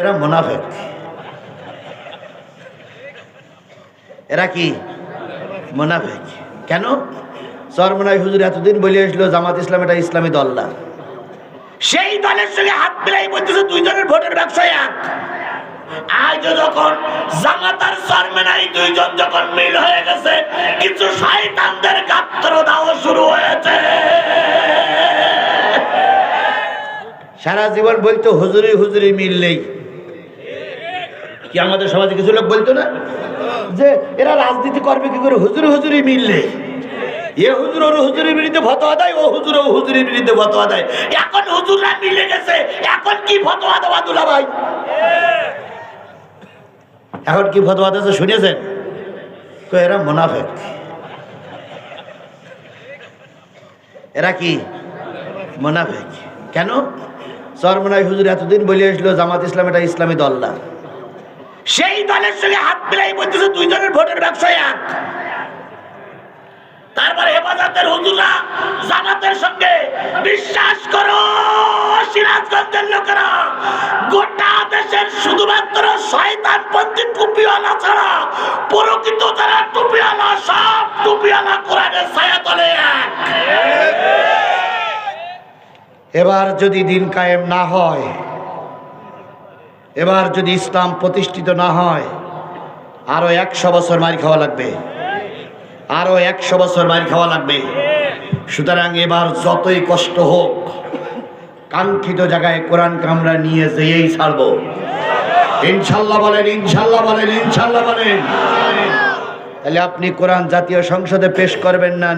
এরা মোনাফেক। এরা কি? মোনাফেক। কেন? সরমনাই হুজুর এতদিন বলে আসলো, জামাত ইসলাম এটা ইসলামী দল না। সেই দলের সঙ্গে হাত মিলাই বলতেছে, দুইজনের ভোটের ব্যবসায় এক। আজ যখন জামাতার দুইজন যখন মিল হয়ে গেছে শুরু হয়েছে। সারা জীবন বলতো, হুজুরি হুজুরি মিল নেই। কি আমাদের সমাজে কিছু লোক বলতো না? যে এরা রাজনীতি করবে কি করে? হুজুর হুজুরি মিললে। এ হুজুর ওর হুজুরের বিরুদ্ধে ফতোয়া দেয়, ও হুজুর ও হুজুরের বিরুদ্ধে ফতোয়া দেয়। এখন হুজুররা মিলে গেছে, এখন কি ফতোয়া দেওয়া দুলা ভাই এখন কি ফতোয়া দিয়েছে শুনেছেন? তো এরা মোনাফেক। এরা কি? মোনাফেক। কেন? সরমনাই হুজুর এতদিন বলে আসলো, জামাত ইসলাম এটা ইসলামী দল না। সেই দলের সঙ্গে হাত মিলাই বলতেছে, দুইজনের ভোটের ব্যবসায় এক। তারপরে হেফাজতের হুজুরা জামাতের সঙ্গে বিশ্বাস করো, সিরাজগঞ্জের লোকেরা, গোটা দেশের শুধুমাত্র শয়তান পন্থী টুপিওয়ালা ছাড়া প্রকৃত যারা টুপিওয়ালা, সব টুপিওয়ালা কোরআনের ছায়া তলে এক। এবার যদি দিন কায়েম না হয় এবার যদি ইসলাম প্রতিষ্ঠিত না হয়, আরও একশো বছর মারি খাওয়া লাগবে। আরও একশো বছর মারি খাওয়া লাগবে। সুতরাং এবার যতই কষ্ট হোক, কাঙ্ক্ষিত জায়গায় কোরআন কামরা নিয়ে যেয়েই ছাড়বো। ইনশাল্লাহ বলেন ইনশাল্লাহ বলেন ইনশাল্লাহ বলেন। তাহলে আপনি কোরআন জাতীয় সংসদে পেশ করবেন না